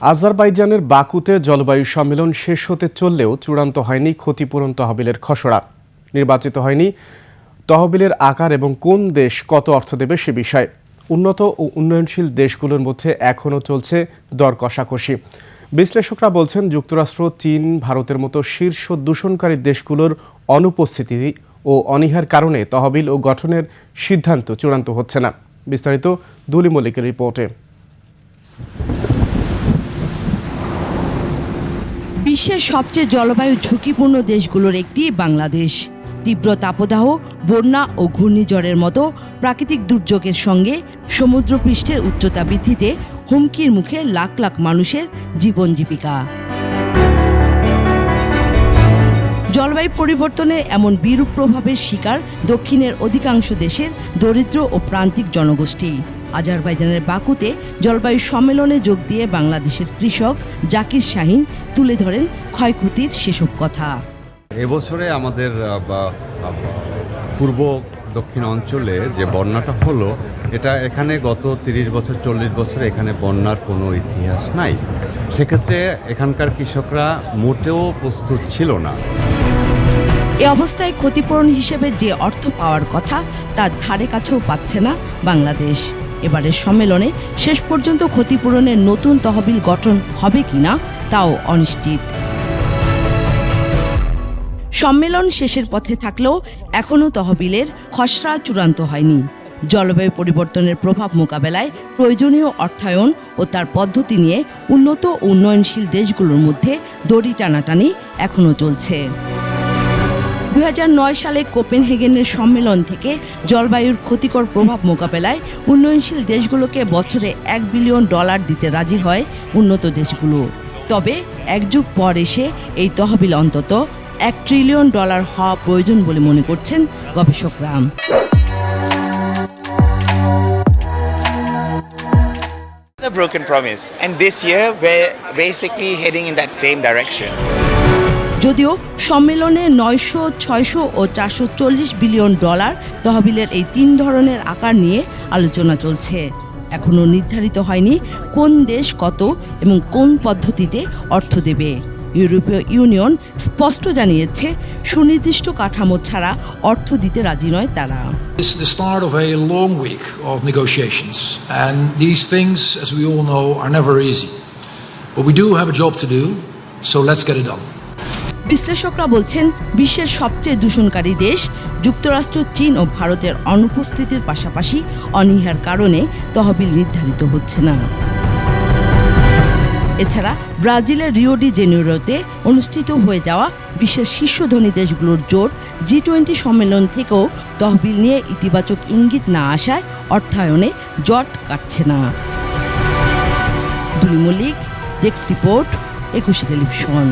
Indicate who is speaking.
Speaker 1: আজারবাইজানের বাকুতে জলবায়ু সম্মেলন শেষ হতে চললেও চূড়ান্ত হয়নি ক্ষতিপূরণ তহবিলের খসড়া। নির্বাচিত হয়নি তহবিলের আকার এবং কোন দেশ কত অর্থ দেবে সে বিষয়ে। উন্নত ও উন্নয়নশীল দেশগুলোর মধ্যে এখনও চলছে দর কষাকষি। বিশ্লেষকরা বলছেন, যুক্তরাষ্ট্র, চীন, ভারতের মতো শীর্ষ দূষণকারী দেশগুলোর অনুপস্থিতি ও অনীহার কারণে তহবিল ও গঠনের সিদ্ধান্ত চূড়ান্ত হচ্ছে না। বিস্তারিত দুলি মল্লিকের রিপোর্টে।
Speaker 2: বিশ্বের সবচেয়ে জলবায়ু ঝুঁকিপূর্ণ দেশগুলোর একটি বাংলাদেশ। তীব্র তাপদাহ, বন্যা ও ঘূর্ণিঝড়ের মতো প্রাকৃতিক দুর্যোগের সঙ্গে সমুদ্রপৃষ্ঠের উচ্চতা বৃদ্ধিতে হুমকির মুখে লাখ লাখ মানুষের জীবন জীবিকা। জলবায়ু পরিবর্তনের এমন বিরূপ প্রভাবের শিকার দক্ষিণের অধিকাংশ দেশের দরিদ্র ও প্রান্তিক জনগোষ্ঠী। আজারবাইজানের বাকুতে জলবায়ু সম্মেলনে যোগ দিয়ে বাংলাদেশের কৃষক জাকির শাহিন তুলে ধরেন ক্ষয়ক্ষতির সেসব কথা।
Speaker 3: এবছরে আমাদের পূর্ব দক্ষিণ অঞ্চলে যে বন্যাটা হলো এটা এখানে গত তিরিশ বছর চল্লিশ বছর এখানে বন্যার কোনো ইতিহাস নাই। সেক্ষেত্রে এখানকার কৃষকরা মোটেও প্রস্তুত ছিল না।
Speaker 2: এ অবস্থায় ক্ষতিপূরণ হিসেবে যে অর্থ পাওয়ার কথা তার ধারে কাছেও পাচ্ছে না বাংলাদেশ। এবারের সম্মেলনে শেষ পর্যন্ত ক্ষতিপূরণের নতুন তহবিল গঠন হবে কিনা তাও অনিশ্চিত। সম্মেলন শেষের পথে থাকলেও এখনও তহবিলের খসড়া চূড়ান্ত হয়নি। জলবায়ু পরিবর্তনের প্রভাব মোকাবেলায় প্রয়োজনীয় অর্থায়ন ও তার পদ্ধতি নিয়ে উন্নত ও উন্নয়নশীল দেশগুলোর মধ্যে দড়ি টানাটানি এখনও চলছে। দু হাজার নয় সালে কোপেনহেগেনের সম্মেলন থেকে জলবায়ুর ক্ষতিকর প্রভাব মোকাবেলায় উন্নয়নশীল দেশগুলোকে বছরে এক বিলিয়ন ডলার দিতে রাজি হয় উন্নত দেশগুলো তবে এক যুগ পর এসে এই তহবিল অন্তত এক ট্রিলিয়ন ডলার হওয়া প্রয়োজন বলে মনে করছেন গবেষকরা
Speaker 4: The broken promise, and this year we're basically heading in that same direction.
Speaker 2: যদিও সম্মেলনে নয়শো ছয়শো ও চারশো চল্লিশ বিলিয়ন ডলার তহবিলের এই তিন ধরনের আকার নিয়ে আলোচনা চলছে এখনও নির্ধারিত হয়নি কোন দেশ কত এবং কোন পদ্ধতিতে অর্থ দেবে ইউরোপীয় ইউনিয়ন স্পষ্ট জানিয়েছে সুনির্দিষ্ট কাঠামো ছাড়া অর্থ দিতে রাজি নয় তারা
Speaker 5: This is the start of a long week of negotiations, and these things, as we all know, are never easy. But we do have a job to do, so let's get it done.
Speaker 2: বিশ্লেষকরা বলছেন, বিশ্বের সবচেয়ে দূষণকারী দেশ যুক্তরাষ্ট্র, চীন ও ভারতের অনুপস্থিতির পাশাপাশি অনীহার কারণে তহবিল নির্ধারিত হচ্ছে না। এছাড়া ব্রাজিলের রিও ডি জেনেরোতে অনুষ্ঠিত হয়ে যাওয়া বিশ্বের শীর্ষ ধনী দেশগুলোর জোট জি টোয়েন্টি সম্মেলন থেকেও তহবিল নিয়ে ইতিবাচক ইঙ্গিত না আসায় অর্থায়নে জট কাটছে না। দুই Mallick desk report, Ekushey television.